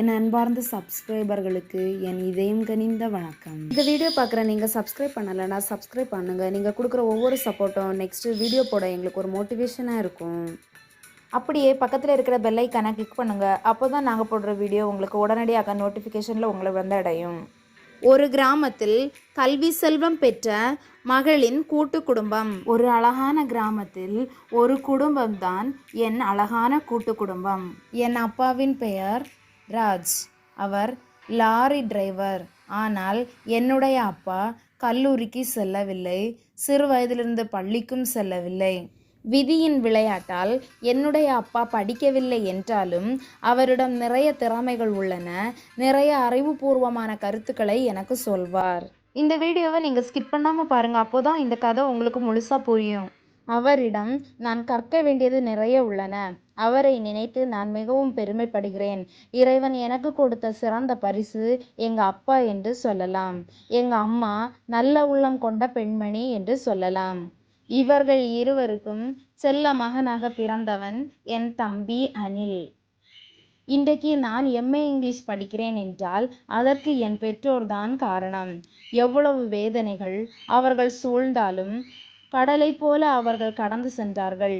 என் அன்பார்ந்த சப்ஸ்கிரைபர்களுக்கு என் இதயம் கனிந்த வணக்கம். இந்த வீடியோ பார்க்குற நீங்கள் சப்ஸ்கிரைப் பண்ணலைன்னா சப்ஸ்கிரைப் பண்ணுங்கள் நீங்கள் கொடுக்குற ஒவ்வொரு சப்போர்ட்டும் நெக்ஸ்ட்டு வீடியோ போட எங்களுக்கு ஒரு மோட்டிவேஷனாக இருக்கும். அப்படியே பக்கத்தில் இருக்கிற பெல்லைக்கான கிளிக் பண்ணுங்கள் அப்போ தான் நாங்கள் போடுற வீடியோ உங்களுக்கு உடனடியாக நோட்டிஃபிகேஷனில் உங்களை வந்து அடையும் ஒரு கிராமத்தில் கல்வி செல்வம் பெற்ற மகளின் கூட்டு குடும்பம். ஒரு அழகான கிராமத்தில் ஒரு குடும்பம்தான் என் அழகான கூட்டு குடும்பம். என் அப்பாவின் பெயர் ராஜ். அவர் லாரி டிரைவர். ஆனால் என்னுடைய அப்பா கல்லூரிக்கு செல்லவில்லை. சிறு வயதிலிருந்து பள்ளிக்கும் செல்லவில்லை. விதியின் விளையாட்டால் என்னுடைய அப்பா படிக்கவில்லை என்றாலும் அவரிடம் நிறைய திறமைகள் உள்ளன. நிறைய அறிவுபூர்வமான கருத்துக்களை எனக்கு சொல்வார். இந்த வீடியோவை நீங்கள் ஸ்கிப் பண்ணாமல் பாருங்கள் அப்போ தான் இந்த கதை உங்களுக்கு முழுசாக புரியும். அவரிடம் நான் கற்க வேண்டியது நிறைய உள்ளன. அவரை நினைத்து நான் மிகவும் பெருமைப்படுகிறேன். இறைவன் எனக்கு கொடுத்த சிறந்த பரிசு எங்க அப்பா என்று சொல்லலாம். எங்க அம்மா நல்ல உள்ளம் கொண்ட பெண்மணி என்று சொல்லலாம். இவர்கள் இருவருக்கும் செல்ல மகனாக பிறந்தவன் என் தம்பி அனில். இன்றைக்கு நான் எம்ஏ இங்கிலீஷ் படிக்கிறேன் என்றால் அதற்கு என் பெற்றோர்தான் காரணம். எவ்வளவு வேதனைகள் அவர்கள் சூழ்ந்தாலும் கடலைப் போல அவர்கள் கடந்து சென்றார்கள்.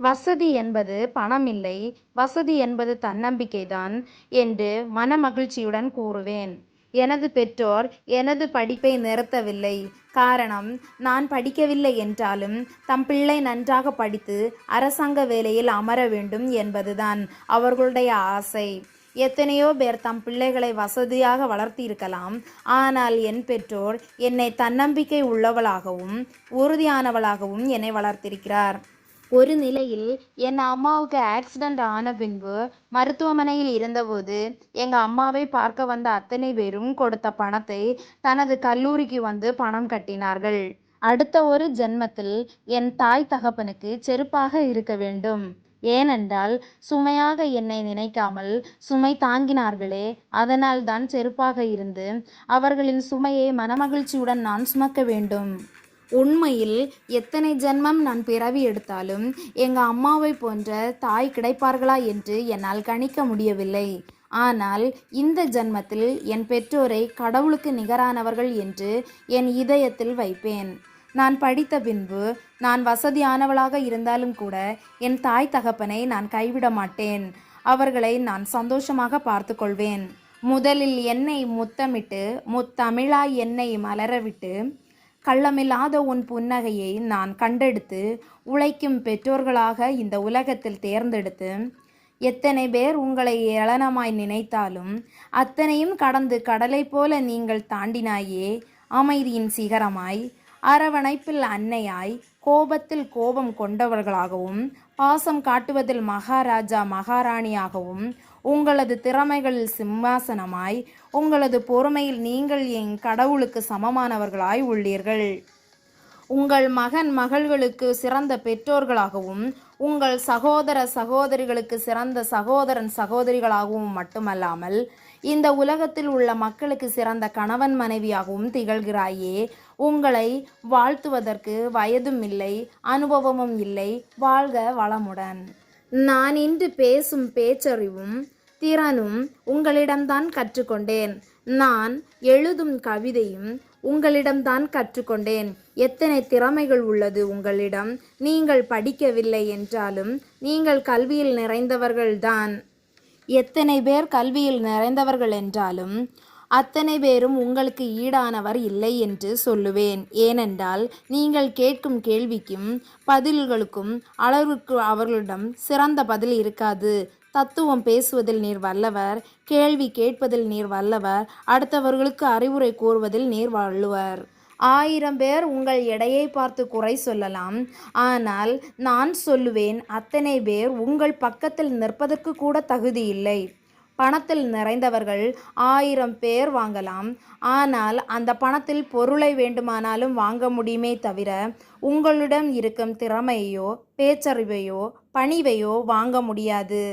வசதி என்பது பணம் இல்லை வசதி என்பது தன்னம்பிக்கைதான் என்று மனமகிழ்ச்சியுடன் கூறுவேன். எனது பெற்றோர் எனது படிப்பை நிறுத்தவில்லை. காரணம் நான் படிக்கவில்லை என்றாலும் தம் பிள்ளை நன்றாக படித்து அரசாங்க வேலையில் அமர வேண்டும் என்பதுதான் அவர்களுடைய ஆசை. எத்தனையோ பேர் தம் பிள்ளைகளை வசதியாக வளர்த்தியிருக்கலாம். ஆனால் என் பெற்றோர் என்னை தன்னம்பிக்கை உள்ளவளாகவும் உறுதியானவளாகவும் என்னை வளர்த்திருக்கிறார். ஒரு நிலையில் என் அம்மாவுக்கு ஆக்சிடெண்ட் ஆன பின்பு மருத்துவமனையில் இருந்தபோது எங்கள் அம்மாவை பார்க்க வந்த அத்தனை பேரும் கொடுத்த பணத்தை தனது கல்லூரிக்கு வந்து பணம் கட்டினார்கள். அடுத்த ஒரு ஜென்மத்தில் என் தாய் தகப்பனுக்கு செருப்பாக இருக்க வேண்டும். ஏனென்றால் சுமையாக என்னை நினைக்காமல் சுமை தாங்கினார்களே அதனால் தான் செருப்பாக இருந்து அவர்களின் சுமையை மனமகிழ்ச்சியுடன் நான் சுமக்க வேண்டும். உண்மையில் எத்தனை ஜென்மம் நான் பிறவி எடுத்தாலும் எங்கள் அம்மாவை போன்ற தாய் கிடைப்பார்களா என்று என்னால் கணிக்க முடியவில்லை. ஆனால் இந்த ஜென்மத்தில் என் பெற்றோரை கடவுளுக்கு நிகரானவர்கள் என்று என் இதயத்தில் வைப்பேன். நான் படித்த பின்பு நான் வசதியானவளாக இருந்தாலும் கூட என் தாய் தகப்பனை நான் கைவிட மாட்டேன். அவர்களை நான் சந்தோஷமாக பார்த்து கொள்வேன் முதலில் என்னை முத்தமிட்டு முத்தமிழாய் என்னை மலரவிட்டு கள்ளமில்லாத உன் புன்னகையை நான் கண்டெடுத்து உழைக்கும் பெற்றோர்களாக இந்த உலகத்தில் தேர்ந்தெடுத்து எத்தனை பேர் உங்களை ஏளனமாய் நினைத்தாலும் அத்தனையும் கடந்து கடலை போல நீங்கள் தாண்டினாயே அமைதியின் சிகரமாய் அரவணைப்பில் அன்னையாய் கோபத்தில் கோபம் கொண்டவர்களாகவும் பாசம் காட்டுவதில் மகாராஜா மகாராணியாகவும் உங்களது திறமைகளில் சிம்மாசனமாய் உங்களது பொறுமையில் நீங்கள் என் கடவுளுக்கு சமமானவர்களாய் உள்ளீர்கள். உங்கள் மகன் மகள்களுக்கு சிறந்த பெற்றோர்களாகவும் உங்கள் சகோதர சகோதரிகளுக்கு சிறந்த சகோதரன் சகோதரிகளாகவும் மட்டுமல்லாமல் இந்த உலகத்தில் உள்ள மக்களுக்கு சிறந்த கணவன் மனைவியாகவும் திகழ்கிறாயே உங்களை வாழ்த்துவதற்கு வயதும் இல்லை அனுபவமும் இல்லை. வாழ்க வளமுடன். நான் இன்று பேசும் பேச்சறிவும் திறனும் உங்களிடம்தான் கற்றுக்கொண்டேன். நான் எழுதும் கவிதையும் உங்களிடம்தான் கற்றுக்கொண்டேன். எத்தனை திறமைகள் உள்ளது உங்களிடம். நீங்கள் படிக்கவில்லை என்றாலும் நீங்கள் கல்வியில் நிறைந்தவர்கள்தான். எத்தனை பேர் கல்வியில் நிறைந்தவர்கள் என்றாலும் அத்தனை பேரும் உங்களுக்கு ஈடானவர் இல்லை என்று சொல்லுவேன். ஏனென்றால் நீங்கள் கேட்கும் கேள்விக்கும் பதில்களுக்கும் அளவுக்கு அவர்களிடம் சிறந்த பதில் இருக்காது. தத்துவம் பேசுவதில் நீர் வல்லவர் கேள்வி கேட்பதில் நீர் வல்லவர் அடுத்தவர்களுக்கு அறிவுரை கூறுவதில் நீர் வள்ளுவர். ஆயிரம் பேர் உங்கள் எடையை பார்த்து குறை சொல்லலாம். ஆனால் நான் சொல்லுவேன் அத்தனை பேர் உங்கள் பக்கத்தில் நிற்பதற்கு கூட தகுதி இல்லை. பணத்தில் நிறைந்தவர்கள் ஆயிரம் பேர் வாங்கலாம். ஆனால் அந்த பணத்தில் பொருளை வேண்டுமானாலும் வாங்க முடியுமே தவிர உங்களிடம் இருக்கும் திறமையோ பேச்சறிவையோ பணிவையோ வாங்க முடியாது.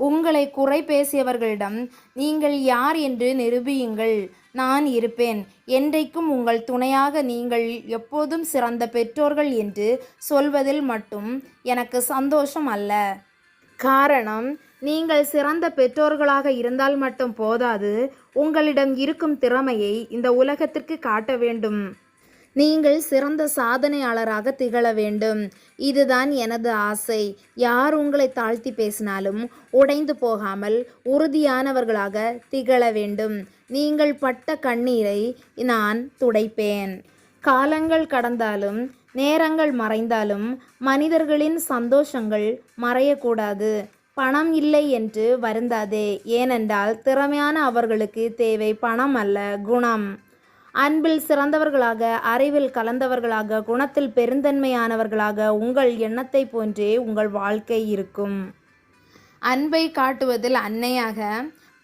உங்களை குறை பேசியவர்களிடம் நீங்கள் யார் என்று நிரூபியுங்கள். நான் இருப்பேன். என்றைக்கும் உங்கள் துணையாக நீங்கள் எப்போதும் சிறந்த பெற்றோர்கள் என்று சொல்வதில் மட்டும் எனக்கு சந்தோஷம் அல்ல. காரணம் நீங்கள் சிறந்த பெற்றோர்களாக இருந்தால் மட்டும் போதாது உங்களிடம் இருக்கும் திறமையை இந்த உலகத்திற்கு காட்ட வேண்டும். நீங்கள் சிறந்த சாதனையாளராக திகழ வேண்டும். இதுதான் எனது ஆசை. யார் உங்களை தாழ்த்தி பேசினாலும் உடைந்து போகாமல் உறுதியானவர்களாக திகழ வேண்டும். நீங்கள் பட்ட கண்ணீரை நான் துடைப்பேன். காலங்கள் கடந்தாலும் நேரங்கள் மறைந்தாலும் மனிதர்களின் சந்தோஷங்கள் மறையக்கூடாது. பணம் இல்லை என்று வருந்தாதே ஏனென்றால் திறமையான அவர்களுக்கு தேவை பணம் அல்ல குணம். அன்பில் சிறந்தவர்களாக அறிவில் கலந்தவர்களாக குணத்தில் பெருந்தன்மையானவர்களாக உங்கள் எண்ணத்தை போன்றே உங்கள் வாழ்க்கை இருக்கும். அன்பை காட்டுவதில் அன்னையாக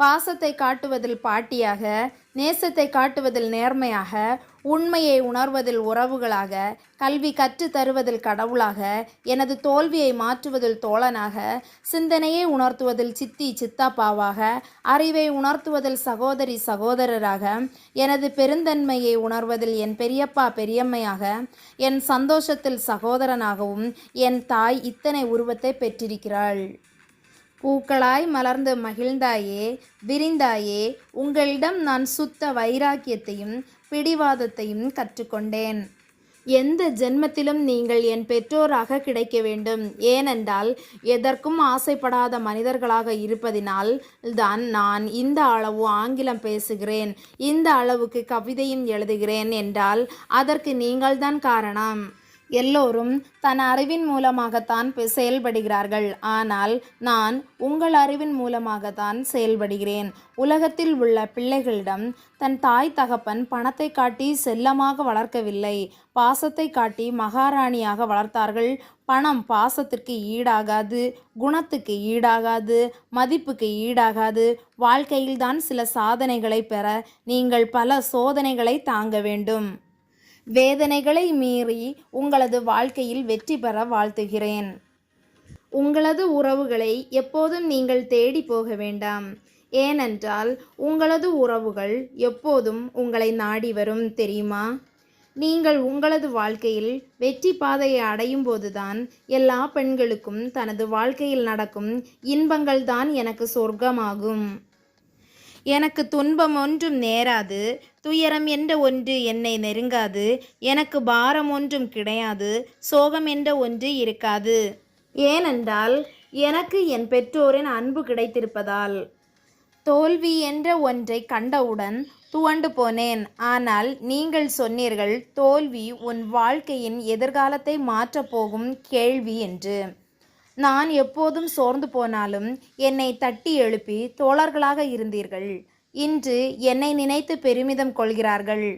பாசத்தை காட்டுவதில் பாட்டியாக நேசத்தை காட்டுவதில் நேர்மையாக உண்மையை உணர்வதில் உறவுகளாக கல்வி கற்று தருவதில் கடவுளாக எனது தோல்வியை மாற்றுவதில் தோழனாக சிந்தனையை உணர்த்துவதில் சித்தி சித்தாப்பாவாக அறிவை உணர்த்துவதில் சகோதரி சகோதரராக எனது பெருந்தன்மையை உணர்வதில் என் பெரியப்பா பெரியம்மையாக என் சந்தோஷத்தில் சகோதரனாகவும் என் தாய் இத்தனை உருவத்தை பெற்றிருக்கிறாள். பூக்களாய் மலர்ந்து மகிழ்ந்தாயே விரிந்தாயே உங்களிடம் நான் சுத்த வைராக்கியத்தையும் பிடிவாதத்தையும் கற்றுக்கொண்டேன். எந்த ஜென்மத்திலும் நீங்கள் என் பெற்றோராக கிடைக்க வேண்டும். ஏனென்றால் எதற்கும் ஆசைப்படாத மனிதர்களாக இருப்பதினால் தான் நான் இந்த அளவு ஆங்கிலம் பேசுகிறேன். இந்த அளவுக்கு கவிதையும் எழுதுகிறேன் என்றால் அதற்கு நீங்கள்தான் காரணம். எல்லோரும் தன் அறிவின் மூலமாகத்தான் செயல்படுகிறார்கள். ஆனால் நான் உங்கள் அறிவின் மூலமாகத்தான் செயல்படுகிறேன். உலகத்தில் உள்ள பிள்ளைகளிடம் தன் தாய் தகப்பன் பணத்தை காட்டி செல்லமாக வளர்க்கவில்லை. பாசத்தை காட்டி மகாராணியாக வளர்த்தார்கள். பணம் பாசத்திற்கு ஈடாகாது குணத்துக்கு ஈடாகாது மதிப்புக்கு ஈடாகாது. வாழ்க்கையில்தான் சில சாதனைகளை பெற நீங்கள் பல சோதனைகளை தாங்க வேண்டும். வேதனைகளை மீறி உங்களது வாழ்க்கையில் வெற்றி பெற வாழ்த்துகிறேன். உங்களது உறவுகளை எப்போதும் நீங்கள் தேடி போக வேண்டாம். ஏனென்றால் உங்களது உறவுகள் எப்போதும் உங்களை நாடி வரும் தெரியுமா? நீங்கள் உங்களது வாழ்க்கையில் வெற்றி பாதையை அடையும் போதுதான் எல்லா பெண்களுக்கும் தனது வாழ்க்கையில் நடக்கும் இன்பங்கள் தான் எனக்கு சொர்க்கமாகும். எனக்கு துன்பம் ஒன்றும் நேராது. துயரம் என்ற ஒன்று என்னை நெருங்காது. எனக்கு பாரம் ஒன்றும் கிடையாது. சோகம் என்ற ஒன்று இருக்காது. ஏனென்றால் எனக்கு என் பெற்றோரின் அன்பு கிடைத்திருப்பதால். தோல்வி என்ற ஒன்றை கண்டவுடன் துவண்டு போனேன். ஆனால் நீங்கள் சொன்னீர்கள் தோல்வி உன் வாழ்க்கையின் எதிர்காலத்தை மாற்றப் போகும் கேள்வி என்று. நான் எப்போதும் சோர்ந்து போனாலும் என்னை தட்டி எழுப்பி தோழர்களாக இருந்தீர்கள். இன்று என்னை நினைத்து பெருமிதம் கொள்கிறார்கள்.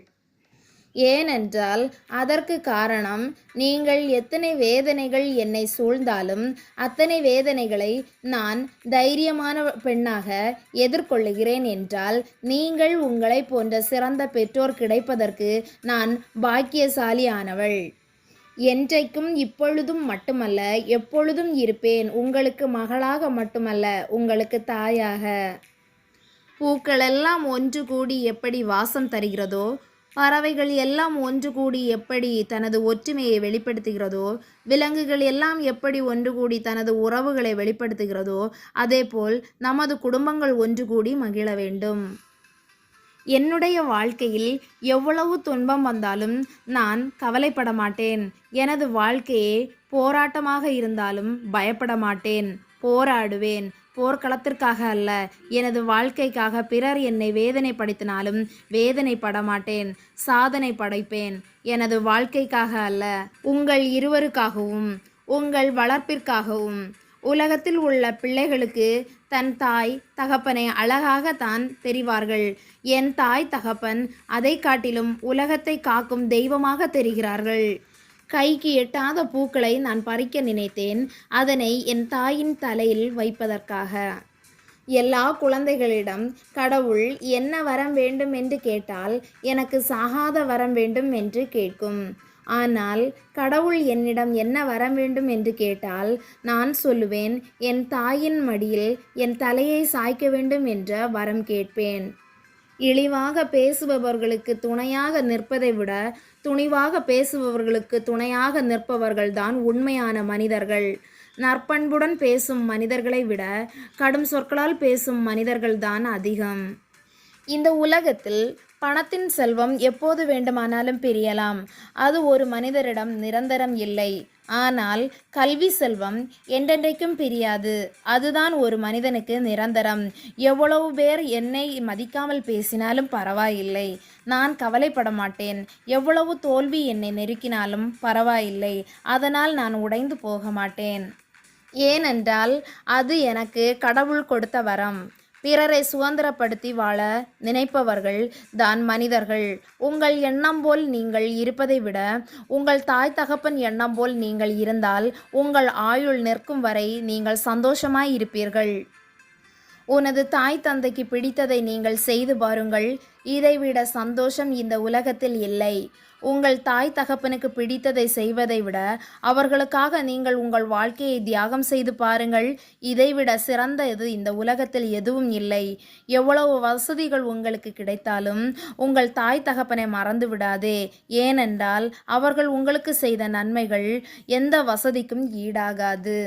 ஏனென்றால் அதற்கு காரணம் நீங்கள் எத்தனை வேதனைகள் என்னை சூழ்ந்தாலும் அத்தனை வேதனைகளை நான் தைரியமான பெண்ணாக எதிர்கொள்ளுகிறேன் என்றால் நீங்கள் உங்களை போன்ற சிறந்த பெற்றோர் கிடைப்பதற்கு நான் பாக்கியசாலியானவள். என்றைக்கும் இப்பொழுதும் மட்டுமல்ல எப்பொழுதும் இருப்பேன். உங்களுக்கு மகளாக மட்டுமல்ல உங்களுக்கு தாயாக. பூக்களெல்லாம் ஒன்று கூடி எப்படி வாசம் தருகிறதோ பறவைகள் எல்லாம் ஒன்று கூடி எப்படி தனது ஒற்றுமையை வெளிப்படுத்துகிறதோ விலங்குகள் எல்லாம் எப்படி ஒன்று கூடி தனது உறவுகளை வெளிப்படுத்துகிறதோ அதேபோல் நமது குடும்பங்கள் ஒன்று கூடி மகிழ வேண்டும். என்னுடைய வாழ்க்கையில் எவ்வளவு துன்பம் வந்தாலும் நான் கவலைப்பட மாட்டேன். எனது வாழ்க்கையே போராட்டமாக இருந்தாலும் பயப்பட மாட்டேன். போராடுவேன். போர்க்களத்திற்காக அல்ல. எனது வாழ்க்கைக்காக பிறர் என்னை வேதனைப்படுத்தினாலும் வேதனை படமாட்டேன் சாதனை படைப்பேன். எனது வாழ்க்கைக்காக அல்ல உங்கள் இருவருக்காகவும் உங்கள் வளர்ப்பிற்காகவும். உலகத்தில் உள்ள பிள்ளைகளுக்கு தன் தாய் தகப்பனை அழகாக தான் தெரிவார்கள். என் தாய் தகப்பன் அதை காட்டிலும் உலகத்தை காக்கும் தெய்வமாக தெரிகிறார்கள். கைக்கு எட்டாத பூக்களை நான் பறிக்க நினைத்தேன். அதனை என் தாயின் தலையில் வைப்பதற்காக. எல்லா குழந்தைகளிடம் கடவுள் என்ன வரம் வேண்டும் என்று கேட்டால் எனக்கு சாகாத வரம் வேண்டும் என்று கேட்கும். ஆனால் கடவுள் என்னிடம் என்ன வரம் வேண்டும் என்று கேட்டால் நான் சொல்லுவேன் என் தாயின் மடியில் என் தலையை சாய்க்க வேண்டும் என்ற வரம் கேட்பேன். இழிவாக பேசுபவர்களுக்கு துணையாக நிற்பதை விட துணிவாக பேசுபவர்களுக்கு துணையாக நிற்பவர்கள்தான் உண்மையான மனிதர்கள். நற்பண்புடன் பேசும் மனிதர்களை விட கடும் சொற்களால் பேசும் மனிதர்கள்தான் அதிகம். இந்த உலகத்தில் பணத்தின் செல்வம் எப்போது வேண்டுமானாலும் பிரியலாம். அது ஒரு மனிதரிடம் நிரந்தரம் இல்லை. ஆனால் கல்வி செல்வம் என்றென்றைக்கும் பிரியாது. அதுதான் ஒரு மனிதனுக்கு நிரந்தரம். எவ்வளவு பேர் என்னை மதிக்காமல் பேசினாலும் பரவாயில்லை. நான் கவலைப்பட மாட்டேன். எவ்வளவு தோல்வி என்னை நெருக்கினாலும் பரவாயில்லை. அதனால் நான் உடைந்து போக மாட்டேன். ஏனென்றால் அது எனக்கு கடவுள் கொடுத்த வரம். பிறரை சுதந்திரப்படுத்தி வாழ நினைப்பவர்கள் தான் மனிதர்கள். உங்கள் எண்ணம் போல் நீங்கள் இருப்பதை விட உங்கள் தாய் தகப்பன் எண்ணம் போல் நீங்கள் இருந்தால் உங்கள் ஆயுள் நிற்கும் வரை நீங்கள் சந்தோஷமாய் இருப்பீர்கள். உனது தாய் தந்தைக்கு பிடித்ததை நீங்கள் செய்து பாருங்கள். இதைவிட சந்தோஷம் இந்த உலகத்தில் இல்லை. உங்கள் தாய் தகப்பனுக்கு பிடித்ததை செய்வதை விட அவர்களுக்காக நீங்கள் உங்கள் வாழ்க்கையை தியாகம் செய்து பாருங்கள். இதைவிட சிறந்த இது இந்த உலகத்தில் எதுவும் இல்லை. எவ்வளவு வசதிகள் உங்களுக்கு கிடைத்தாலும் உங்கள் தாய் தகப்பனை மறந்து விடாதே. ஏனென்றால் அவர்கள் உங்களுக்கு செய்த நன்மைகள் எந்த வசதிக்கும் ஈடாகாது.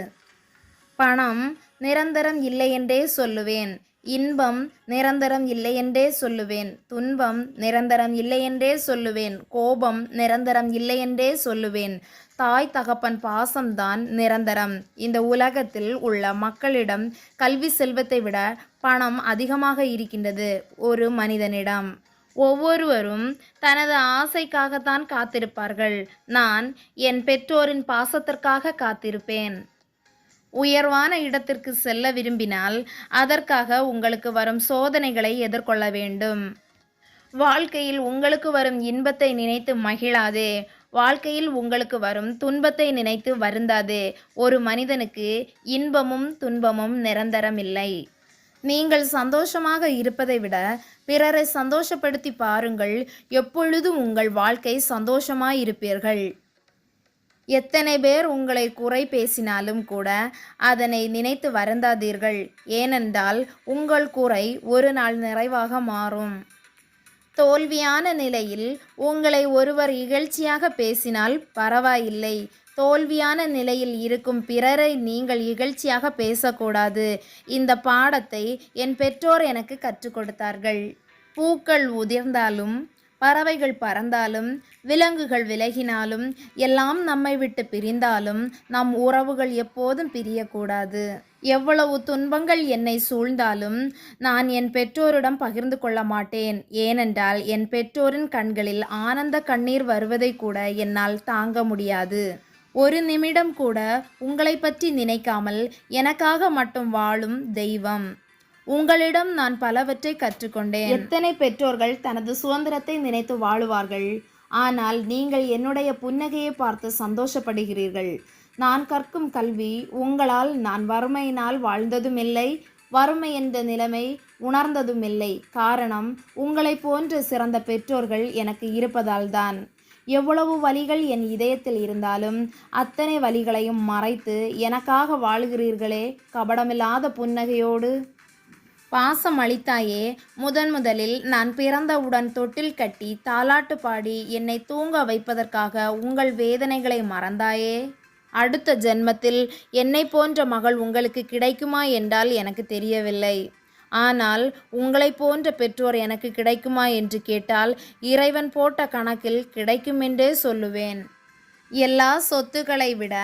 பணம் நிரந்தரம் இல்லையென்றே சொல்லுவேன். இன்பம் நிரந்தரம் இல்லையென்றே சொல்லுவேன். துன்பம் நிரந்தரம் இல்லையென்றே சொல்லுவேன். கோபம் நிரந்தரம் இல்லையென்றே சொல்லுவேன். தாய் தகப்பன் பாசம்தான் நிரந்தரம். இந்த உலகத்தில் உள்ள மக்களிடம் கல்வி செல்வத்தை விட பணம் அதிகமாக இருக்கின்றது ஒரு மனிதனிடம். ஒவ்வொருவரும் தனது ஆசைக்காகத்தான் காத்திருப்பார்கள். நான் என் பெற்றோரின் பாசத்திற்காக காத்திருப்பேன். உயர்வான இடத்திற்கு செல்ல விரும்பினால் அதற்காக உங்களுக்கு வரும் சோதனைகளை எதிர்கொள்ள வேண்டும். வாழ்க்கையில் உங்களுக்கு வரும் இன்பத்தை நினைத்து மகிழாதே. வாழ்க்கையில் உங்களுக்கு வரும் துன்பத்தை நினைத்து வருந்தாதே. ஒரு மனிதனுக்கு இன்பமும் துன்பமும் நிரந்தரமில்லை. நீங்கள் சந்தோஷமாக இருப்பதை விட பிறரை சந்தோஷப்படுத்தி பாருங்கள். எப்பொழுதும் உங்கள் வாழ்க்கை சந்தோஷமாயிருப்பீர்கள். எத்தனை பேர் உங்களை குறை பேசினாலும் கூட அதனை நினைத்து வருந்தாதீர்கள். ஏனென்றால் உங்கள் குறை ஒரு நாள் நிறைவாக மாறும். தோல்வியான நிலையில் உங்களை ஒருவர் இகழ்ச்சியாக பேசினால் பரவாயில்லை. தோல்வியான நிலையில் இருக்கும் பிறரை நீங்கள் இகழ்ச்சியாக பேசக்கூடாது. இந்த பாடத்தை என் பெற்றோர் எனக்கு கற்றுக் கொடுத்தார்கள். பூக்கள் உதிர்ந்தாலும் பறவைகள் பறந்தாலும் விலங்குகள் விலகினாலும் எல்லாம் நம்மை விட்டு பிரிந்தாலும் நம் உறவுகள் எப்போதும் பிரியக்கூடாது. எவ்வளவு துன்பங்கள் என்னை சூழ்ந்தாலும் நான் என் பெற்றோரிடம் பகிர்ந்து கொள்ள மாட்டேன். ஏனென்றால் என் பெற்றோரின் கண்களில் ஆனந்த கண்ணீர் வருவதை கூட என்னால் தாங்க முடியாது. ஒரு நிமிடம் கூட உங்களை பற்றி நினைக்காமல் எனக்காக மட்டும் வாழும் தெய்வம். உங்களிடம் நான் பலவற்றை கற்றுக்கொண்டேன். எத்தனை பெற்றோர்கள் தனது சுதந்திரத்தை நினைத்து வாழுவார்கள்? ஆனால் நீங்கள் என்னுடைய புன்னகையை பார்த்து சந்தோஷப்படுகிறீர்கள். நான் கற்கும் கல்வி உங்களால் நான் வறுமையினால் வாழ்ந்ததுமில்லை வறுமை என்ற நிலைமை உணர்ந்ததுமில்லை. காரணம் உங்களைப் போன்ற சிறந்த பெற்றோர்கள் எனக்கு இருப்பதால்தான். எவ்வளவு வலிகள் என் இதயத்தில் இருந்தாலும் அத்தனை வலிகளையும் மறைத்து எனக்காக வாழ்கிறீர்களே கபடமில்லாத புன்னகையோடு. பாசம் அளித்தாயே முதன் முதலில் நான் பிறந்தவுடன் தொட்டில் கட்டி தாலாட்டு பாடி என்னை தூங்க வைப்பதற்காக உங்கள் வேதனைகளை மறந்தாயே. அடுத்த ஜென்மத்தில் என்னை போன்ற மகள் உங்களுக்கு கிடைக்குமா என்றால் எனக்கு தெரியவில்லை. ஆனால் உங்களைப் போன்ற பெற்றோர் எனக்கு கிடைக்குமா என்று கேட்டால் இறைவன் போட்ட கணக்கில் கிடைக்குமென்றே சொல்லுவேன். எல்லா சொத்துக்களை விட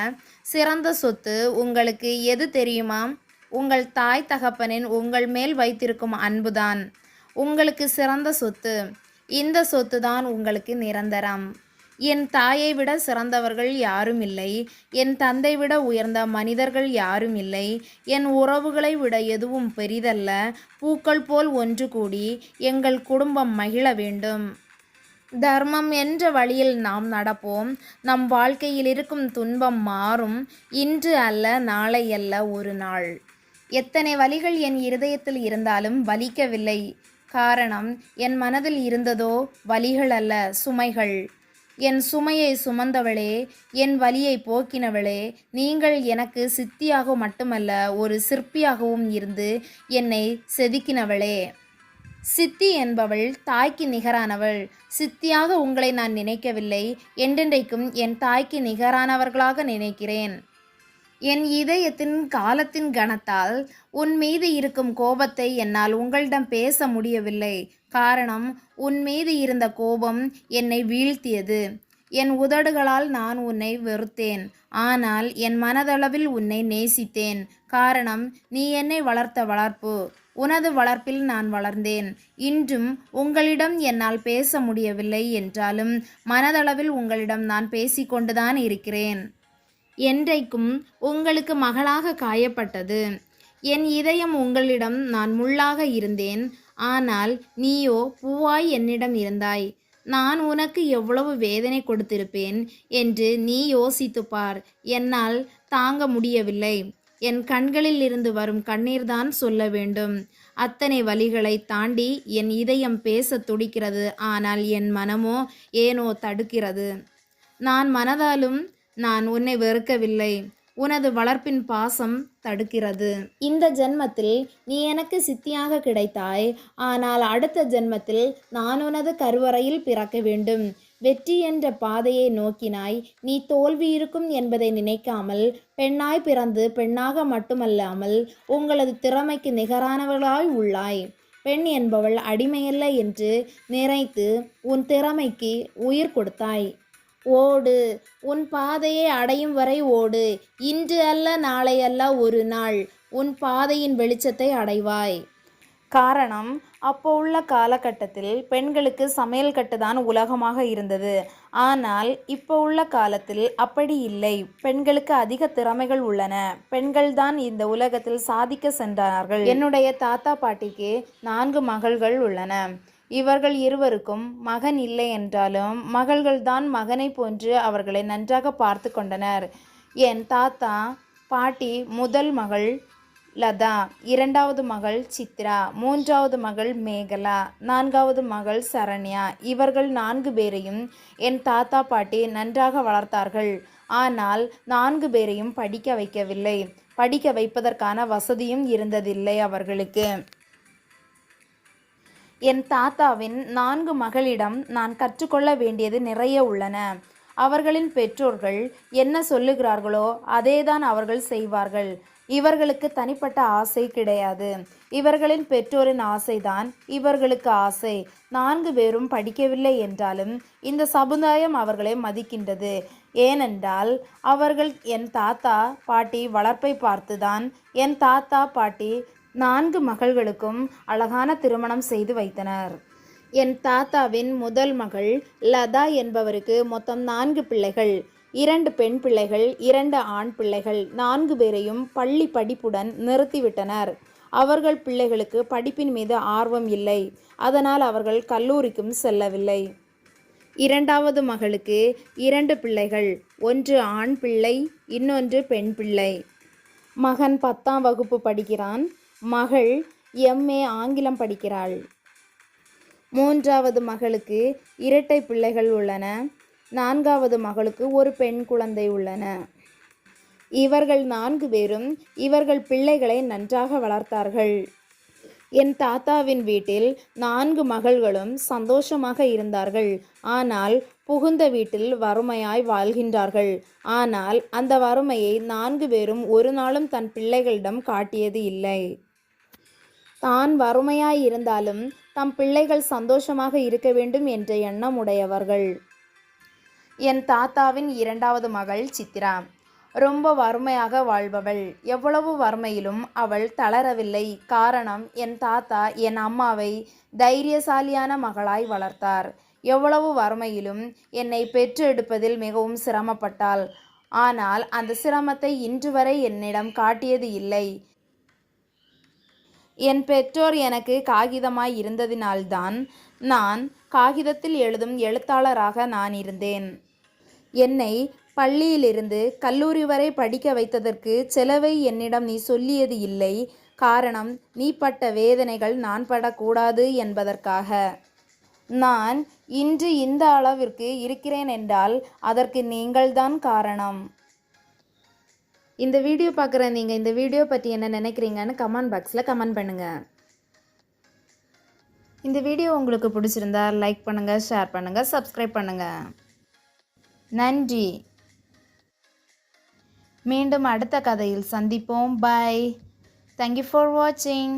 சிறந்த சொத்து உங்களுக்கு எது தெரியுமா? உங்கள் தாய் தகப்பனின் உங்கள் மேல் வைத்திருக்கும் அன்புதான். உங்களுக்கு சிறந்த சொத்து. இந்த சொத்து தான் உங்களுக்கு நிரந்தரம். என் தாயை விட சிறந்தவர்கள் யாரும் இல்லை. என் தந்தை விட உயர்ந்த மனிதர்கள் யாரும் இல்லை. என் உறவுகளை விட எதுவும் பெரிதல்ல. பூக்கள் போல் ஒன்று கூடி எங்கள் குடும்பம் மகிழ வேண்டும். தர்மம் என்ற வழியில் நாம் நடப்போம். நம் வாழ்க்கையில் இருக்கும் துன்பம் மாறும். இன்று அல்ல நாளை அல்ல ஒரு நாள். எத்தனை வலிகள் என் இருதயத்தில் இருந்தாலும் வலிக்கவில்லை. காரணம் என் மனதில் இருந்ததோ வலிகள் அல்ல சுமைகள். என் சுமையை சுமந்தவளே என் வலியை போக்கினவளே நீங்கள் எனக்கு சித்தியாக மட்டுமல்ல ஒரு சிற்பியாகவும் இருந்து என்னை செதுக்கினவளே. சித்தி என்பவள் தாய்க்கு நிகரானவள். சித்தியாக உங்களை நான் நினைக்கவில்லை. என்றென்றைக்கும் என் தாய்க்கு நிகரானவர்களாக நினைக்கிறேன். என் இதயத்தின் காலத்தின் கனத்தால் உன் மீது இருக்கும் கோபத்தை என்னால் உங்களிடம் பேச முடியவில்லை. காரணம் உன் மீது இருந்த கோபம் என்னை வீழ்த்தியது. என் உதடுகளால் நான் உன்னை வெறுத்தேன். ஆனால் என் மனதளவில் உன்னை நேசித்தேன். காரணம் நீ என்னை வளர்த்த வளர்ப்பு. உனது வளர்ப்பில் நான் வளர்ந்தேன். இன்றும் உங்களிடம் என்னால் பேச முடியவில்லை என்றாலும் மனதளவில் உங்களிடம் நான் பேசிக்கொண்டுதான் இருக்கிறேன். என்றைக்கும் உங்களுக்கு மகளாக காயப்பட்டது. என் இதயம் உங்களிடம் நான் முள்ளாக இருந்தேன். ஆனால் நீயோ பூவாய் என்னிடம் இருந்தாய். நான் உனக்கு எவ்வளவு வேதனை கொடுத்திருப்பேன் என்று நீ யோசித்துப்பார். என்னால் தாங்க முடியவில்லை. என் கண்களில் இருந்து வரும் கண்ணீர்தான் சொல்ல வேண்டும். அத்தனை வழிகளை தாண்டி என் இதயம் பேச துடிக்கிறது. ஆனால் என் மனமோ ஏனோ தடுக்கிறது. நான் மனதாலும் நான் உன்னை வெறுக்கவில்லை. உனது வளர்ப்பின் பாசம் தடுக்கிறது. இந்த ஜென்மத்தில் நீ எனக்கு சித்தியாக கிடைத்தாய். ஆனால் அடுத்த ஜென்மத்தில் நான் உனது கருவறையில் பிறக்க வேண்டும். வெற்றி என்ற பாதையை நோக்கினாய். நீ தோல்வி இருக்கும் என்பதை நினைக்காமல் பெண்ணாய் பிறந்து பெண்ணாக மட்டுமல்லாமல் உங்களது திறமைக்கு நிகரானவளாய் உள்ளாய். பெண் என்பவள் அடிமையல்ல என்று நினைத்து உன் திறமைக்கு உயிர் கொடுத்தாய். ஓடு. உன் பாதையை அடையும் வரை ஓடு. இன்று அல்ல நாளை அல்ல ஒரு நாள். உன் பாதையின் வெளிச்சத்தை அடைவாய். காரணம் அப்போ உள்ள காலகட்டத்தில் பெண்களுக்கு சமையல் கட்டுதான் உலகமாக இருந்தது. ஆனால் இப்போ உள்ள காலத்தில் அப்படி இல்லை. பெண்களுக்கு அதிக திறமைகள் உள்ளன. பெண்கள்தான் இந்த உலகத்தில் சாதிக்க சென்றார்கள். என்னுடைய தாத்தா பாட்டிக்கு நான்கு மகள்கள் உள்ளன. இவர்கள் இருவருக்கும் மகன் இல்லை என்றாலும் மகள்கள்தான் மகனை போன்று அவர்களை நன்றாக பார்த்து கொண்டனர். என் தாத்தா பாட்டி முதல் மகள் லதா இரண்டாவது மகள் சித்ரா மூன்றாவது மகள் மேகலா நான்காவது மகள் சரண்யா. இவர்கள் நான்கு பேரையும் என் தாத்தா பாட்டி நன்றாக வளர்த்தார்கள். ஆனால் நான்கு பேரையும் படிக்க வைக்கவில்லை. படிக்க வைப்பதற்கான வசதியும் இருந்ததில்லை அவர்களுக்கு. என் தாத்தாவின் நான்கு மகளிடம் நான் கற்றுக்கொள்ள வேண்டியது நிறைய உள்ளன. அவர்களின் பெற்றோர்கள் என்ன சொல்லுகிறார்களோ அதேதான் அவர்கள் செய்வார்கள். இவர்களுக்கு தனிப்பட்ட ஆசை கிடையாது. இவர்களின் பெற்றோரின் ஆசைதான் இவர்களுக்கு ஆசை. நான்கு பேரும் படிக்கவில்லை என்றாலும் இந்த சமுதாயம் அவர்களை மதிக்கின்றது. ஏனென்றால் அவர்கள் என் தாத்தா பாட்டி வளர்ப்பை பார்த்துதான் என் தாத்தா பாட்டி நான்கு மகள்களுக்கும் அழகான திருமணம் செய்து வைத்தனர். என் தாத்தாவின் முதல் மகள் லதா என்பவருக்கு மொத்தம் நான்கு பிள்ளைகள். இரண்டு பெண் பிள்ளைகள் இரண்டு ஆண் பிள்ளைகள் நான்கு பேரையும் பள்ளி படிப்புடன் நிறுத்திவிட்டனர் அவர்கள் பிள்ளைகளுக்கு படிப்பின் மீது ஆர்வம் இல்லை. அதனால் அவர்கள் கல்லூரிக்கும் செல்லவில்லை. இரண்டாவது மகளுக்கு இரண்டு பிள்ளைகள் ஒன்று ஆண் பிள்ளை இன்னொன்று பெண் பிள்ளை. மகன் பத்தாம் வகுப்பு படிக்கிறான். மகள் எம்ஏ ஆங்கிலம் படிக்கிறாள். மூன்றாவது மகளுக்கு இரட்டை பிள்ளைகள் உள்ளன. நான்காவது மகளுக்கு ஒரு பெண் குழந்தை உள்ளன. இவர்கள் நான்கு பேரும் இவர்கள் பிள்ளைகளை நன்றாக வளர்த்தார்கள். என் தாத்தாவின் வீட்டில் நான்கு மகள்களும் சந்தோஷமாக இருந்தார்கள். ஆனால் புகுந்த வீட்டில் வறுமையாய் வாழ்கின்றார்கள். ஆனால் அந்த வறுமையை நான்கு பேரும் ஒரு நாளும் தன் பிள்ளைகளிடம் காட்டியது இல்லை. தான் வறுமையாய் இருந்தாலும் தம் பிள்ளைகள் சந்தோஷமாக இருக்க வேண்டும் என்ற எண்ணம் உடையவர்கள். என் தாத்தாவின் இரண்டாவது மகள் சித்ரா ரொம்ப வறுமையாக வாழ்பவள். எவ்வளவு வறுமையிலும் அவள் தளரவில்லை. காரணம் என் தாத்தா என் அம்மாவை தைரியசாலியான மகளாய் வளர்த்தார். எவ்வளவு வறுமையிலும் என்னை பெற்று எடுப்பதில் மிகவும் சிரமப்பட்டாள். ஆனால் அந்த சிரமத்தை இன்று வரை என்னிடம் காட்டியது இல்லை. என் பெற்றோர் எனக்கு காகிதமாய் இருந்ததினால்தான் நான் காகிதத்தில் எழுதும் எழுத்தாளராக நான் இருந்தேன். என்னை பள்ளியிலிருந்து கல்லூரி வரை படிக்க வைத்ததற்கு செலவை என்னிடம் நீ சொல்லியது இல்லை. காரணம் நீ பட்ட வேதனைகள் நான் படக்கூடாது என்பதற்காக. நான் இன்று இந்த அளவிற்கு இருக்கிறேன் என்றால் அதற்கு நீங்கள்தான் காரணம். இந்த வீடியோ பார்க்குற நீங்கள் இந்த வீடியோ பற்றி என்ன நினைக்கிறீங்கன்னு கமெண்ட் பாக்ஸில் கமெண்ட் பண்ணுங்கள் இந்த வீடியோ உங்களுக்கு பிடிச்சிருந்தா லைக் பண்ணுங்கள் ஷேர் பண்ணுங்கள் சப்ஸ்கிரைப் பண்ணுங்கள் நன்றி. மீண்டும் அடுத்த கதையில் சந்திப்போம். பை தேங்க்யூ ஃபார் வாட்சிங்